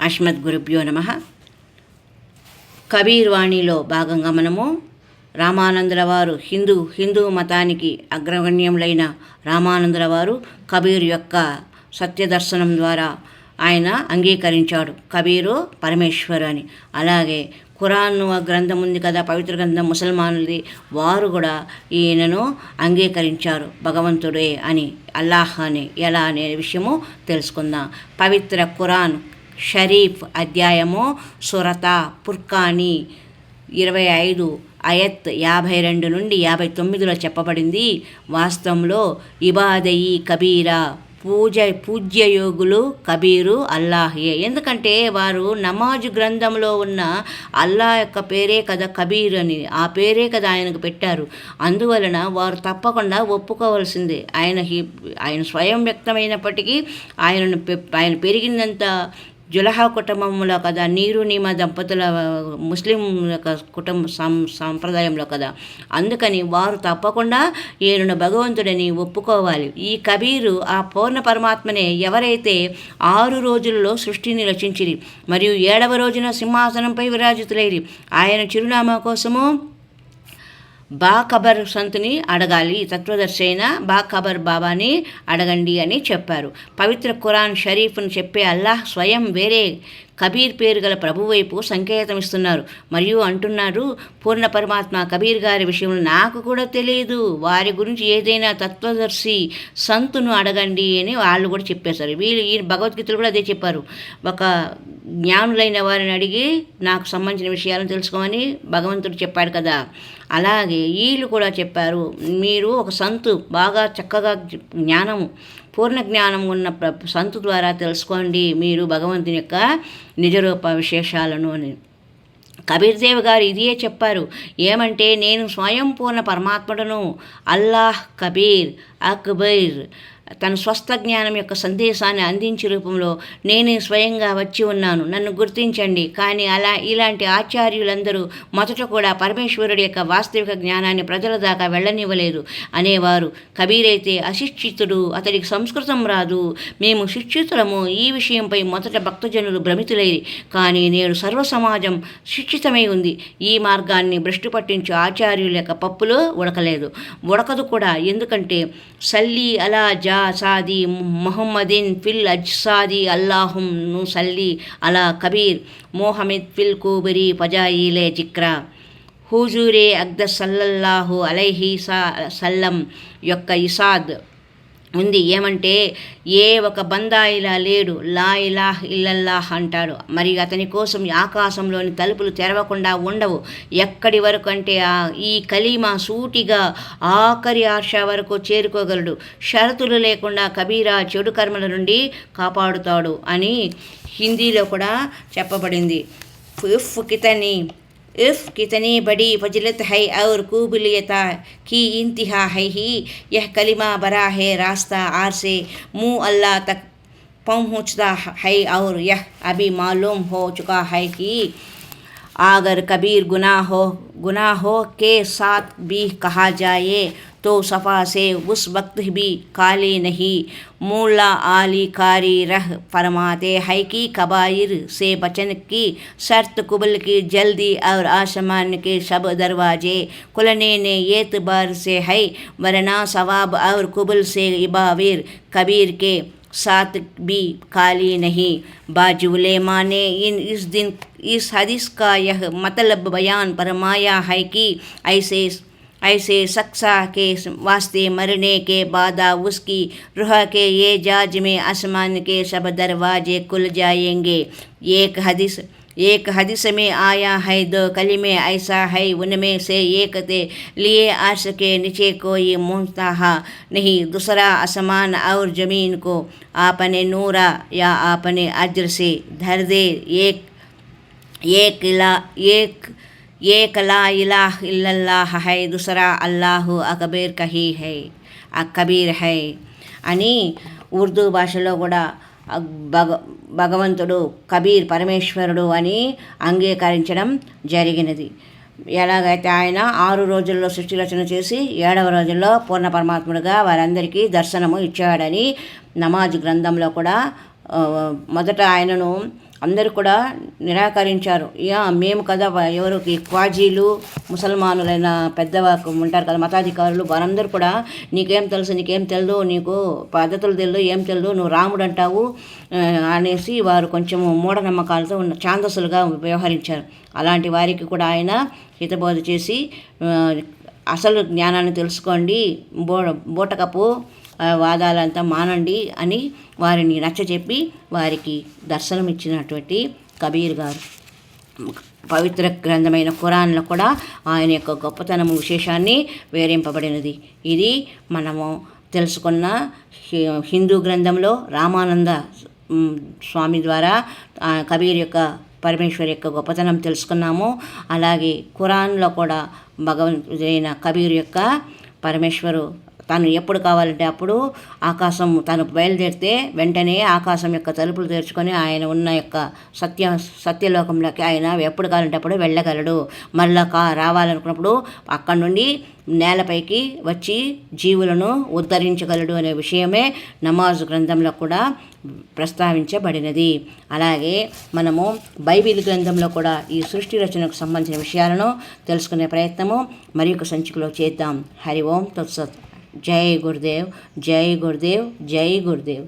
అస్మద్ గురుభ్యో నమ. కబీర్ వాణిలో భాగంగా మనము రామానందుల వారు హిందూ హిందూ మతానికి అగ్రగణ్యములైన రామానందుల వారు కబీర్ యొక్క సత్యదర్శనం ద్వారా ఆయన అంగీకరించాడు. కబీరు పరమేశ్వరు అని అలాగే ఖురాన్ గ్రంథం ఉంది కదా పవిత్ర గ్రంథం ముసల్మానులది వారు కూడా ఈయనను అంగీకరించారు. భగవంతుడే అని అల్లాహ్ అని ఎలా అనే విషయము తెలుసుకుందాం. పవిత్ర ఖురాన్ షరీఫ్ అధ్యాయము సురత పుర్కాని ఇరవై ఐదు అయత్ యాభై రెండు నుండి యాభై తొమ్మిదిలో చెప్పబడింది. వాస్తవంలో ఇబాదయి కబీరా పూజ పూజ్యయోగులు కబీరు అల్లాహే. ఎందుకంటే వారు నమాజు గ్రంథంలో ఉన్న అల్లా యొక్క పేరే కదా కబీర్ అని ఆ పేరే కదా ఆయనకు పెట్టారు. అందువలన వారు తప్పకుండా ఒప్పుకోవాల్సిందే. ఆయన ఆయన స్వయం వ్యక్తమైనప్పటికీ ఆయనను పె- ఆయన పెరిగినంత జులహా కుటుంబంలో కదా నీరు నీమ దంపతుల ముస్లిం యొక్క కుటుంబ సం సాంప్రదాయంలో కదా. అందుకని వారు తప్పకుండా ఈయనను భగవంతుడని ఒప్పుకోవాలి. ఈ కబీరు ఆ పూర్ణ పరమాత్మనే ఎవరైతే ఆరు రోజుల్లో సృష్టిని రచించిరి మరియు ఏడవ రోజున సింహాసనంపై విరాజితులైరి ఆయన చిరునామా కోసము బా ఖబర్ సంతుని అడగాలి తత్వదర్శి అయిన బాఖబర్ బాబాని అడగండి అని చెప్పారు. పవిత్ర ఖురాన్ షరీఫ్ను చెప్పే అల్లాహ్ స్వయం వేరే కబీర్ పేరు గల ప్రభు వైపు సంకేతం ఇస్తున్నారు. మరియు అంటున్నారు పూర్ణ పరమాత్మ కబీర్ గారి విషయంలో నాకు కూడా తెలియదు. వారి గురించి ఏదైనా తత్వదర్శి సంతును అడగండి అని వాళ్ళు కూడా చెప్పేశారు. వీళ్ళు ఈ భగవద్గీతలు కూడా అదే చెప్పారు. ఒక జ్ఞానులైన వారిని అడిగి నాకు సంబంధించిన విషయాలను తెలుసుకోమని భగవంతుడు చెప్పాడు కదా. అలాగే వీళ్ళు కూడా చెప్పారు మీరు ఒక సంతు బాగా చక్కగా జ్ఞానము పూర్ణ జ్ఞానం ఉన్న సంతు ద్వారా తెలుసుకోండి మీరు భగవంతుని యొక్క నిజరూప విశేషాలను అని. కబీర్దేవ్ గారు ఇదే చెప్పారు ఏమంటే నేను స్వయంపూర్ణ పరమాత్ముడను అల్లాహ్ కబీర్ అక్బీర్ తన స్వస్థ జ్ఞానం యొక్క సందేశాన్ని అందించే రూపంలో నేనే స్వయంగా వచ్చి ఉన్నాను. నన్ను గుర్తించండి. కానీ అలా ఇలాంటి ఆచార్యులందరూ మొదట కూడా పరమేశ్వరుడి యొక్క వాస్తవిక జ్ఞానాన్ని ప్రజల దాకా వెళ్ళనివ్వలేదు. అనేవారు కబీరైతే అశిక్షితుడు అతడికి సంస్కృతం రాదు. మేము శిక్షితులము. ఈ విషయంపై మొదట భక్తజనులు భ్రమితులైరి కానీ నేడు సర్వ సమాజం శిక్షితమై ఉంది. ఈ మార్గాన్ని భ్రష్టు పట్టించే ఆచార్యుల యొక్క పప్పులో ఉడకలేదు. ఉడకదు కూడా. ఎందుకంటే సల్లీ అలా జా సాది మొహమ్మదిన్ ఫిల్ అజ్సాది అల్లాహుం ను సల్లీ అలా కబీర్ మోహమిద్ ఫిల్ కూబరి పజాయిలే జిక్రా హూజూరే అగ్ద సల్లల్లాహు అలైహి సా సల్లం యొక్క ఇసాద్ ఉంది ఏమంటే ఏ ఒక బందా ఇలా లేడు. లా ఇలాహ్ ఇల్లల్లాహ్ అంటాడు. మరి అతని కోసం ఆకాశంలోని తలుపులు తెరవకుండా ఉండవు. ఎక్కడి వరకు అంటే ఆ ఈ కలీమా సూటిగా ఆఖరి ఆశ వరకు చేరుకోగలడు. షరతులు లేకుండా కబీరా చెడు కర్మల నుండి కాపాడుతాడు అని హిందీలో కూడా చెప్పబడింది. ఉఫ్ కితని اف کتنی بڑی وجلت ہے اور قبلیتا کی انتہا ہے ہی۔ یہ کلمہ ہے راستہ آر سے منہ اللہ تک پہنچتا ہے اور یہ ابھی معلوم ہو چکا ہے کہ اگر کبیر گناہ ہو گناہ ہو کے ساتھ بھی کہا جائے تو صفا سے اس وقت بھی کالے نہیں۔ مولا علی کاری رہ فرماتے ہے کہ قبائر سے بچن کی شرط قبل کی جلدی اور آسمان کے سب دروازے کھلنے نے اعتبار سے ہے ورنہ ثواب اور قبل سے عباویر کبیر کے ساتھ بھی کالی نہیں۔ باجول نے ان اس دن، اس حدیث کا یہ مطلب بیان فرمایا ہے کہ ایسے ایسے سکسا کے واسطے مرنے کے بعد اس کی روح کے یہ جاج میں آسمان کے سب دروازے کھل جائیں گے۔ ایک حدیث ایک حدیث میں آیا ہے دو کلمے ایسا ہے ان میں سے ایک تھے لیے آس کے نیچے کوئی منتہا نہیں دوسرا آسمان اور زمین کو آپ نے نورا یا آپ نے اجر سے دھر دے۔ ایک ایک, ایک ఏకలా ఇలాహ్ ఇల్లల్లాహ్ హై దుసరా అల్లాహు అకబీర్ కహీ హై అకబీర్ హై అని ఉర్దూ భాషలో కూడా భగ భగవంతుడు కబీర్ పరమేశ్వరుడు అని అంగీకరించడం జరిగినది. ఎలాగైతే ఆయన ఆరు రోజుల్లో సృష్టి రచన చేసి ఏడవ రోజుల్లో పూర్ణ పరమాత్ముడుగా వారందరికీ దర్శనము ఇచ్చాడని నమాజ్ గ్రంథంలో కూడా మొదట ఆయనను అందరూ కూడా నిరాకరించారు. యా మేము కదా ఎవరికి ఎవరు ఈ క్వాజీలు ముసల్మానులైన పెద్ద ఉంటారు కదా మతాధికారులు వారందరూ కూడా నీకేం తెలుసు నీకేం తెలియదు నీకు పద్ధతులు తెలియదు ఏం తెలియదు నువ్వు రాముడు అంటావు అనేసి వారు కొంచెం మూఢనమ్మకాలతో ఉన్న ఛాందస్సులుగా వ్యవహరించారు. అలాంటి వారికి కూడా ఆయన హితబోధ చేసి అసలు జ్ఞానాన్ని తెలుసుకోండి బో బూటకపు వాదాలంతా మానండి అని వారిని నచ్చజెప్పి వారికి దర్శనం ఇచ్చినటువంటి కబీర్ గారు. పవిత్ర గ్రంథమైన ఖురాన్లో కూడా ఆయన యొక్క గొప్పతనము విశేషాన్ని వేరింపబడినది ఇది మనము తెలుసుకున్న హి- హిందూ గ్రంథంలో రామానంద స్వామి ద్వారా కబీర్ యొక్క పరమేశ్వర్ యొక్క గొప్పతనం తెలుసుకున్నాము. అలాగే ఖురాన్లో కూడా భగవంతుడైన కబీర్ యొక్క పరమేశ్వరు తను ఎప్పుడు కావాలంటే అప్పుడు ఆకాశం తను బయలుదేరితే వెంటనే ఆకాశం యొక్క తలుపులు తెరుచుకొని ఆయన ఉన్న యొక్క సత్య సత్యలోకంలోకి ఆయన ఎప్పుడు కావాలంటే అప్పుడు వెళ్ళగలడు. మళ్ళా కా రావాలనుకున్నప్పుడు అక్కడి నుండి నేలపైకి వచ్చి జీవులను ఉద్ధరించగలడు అనే విషయమే నమాజు గ్రంథంలో కూడా ప్రస్తావించబడినది. అలాగే మనము బైబిల్ గ్రంథంలో కూడా ఈ సృష్టి రచనకు సంబంధించిన విషయాలను తెలుసుకునే ప్రయత్నము మరి ఒక సంచికలో చేద్దాం. హరి ఓం తత్సత్. జై గురుదేవ్ జై గురుదేవ్ జై గురుదేవ్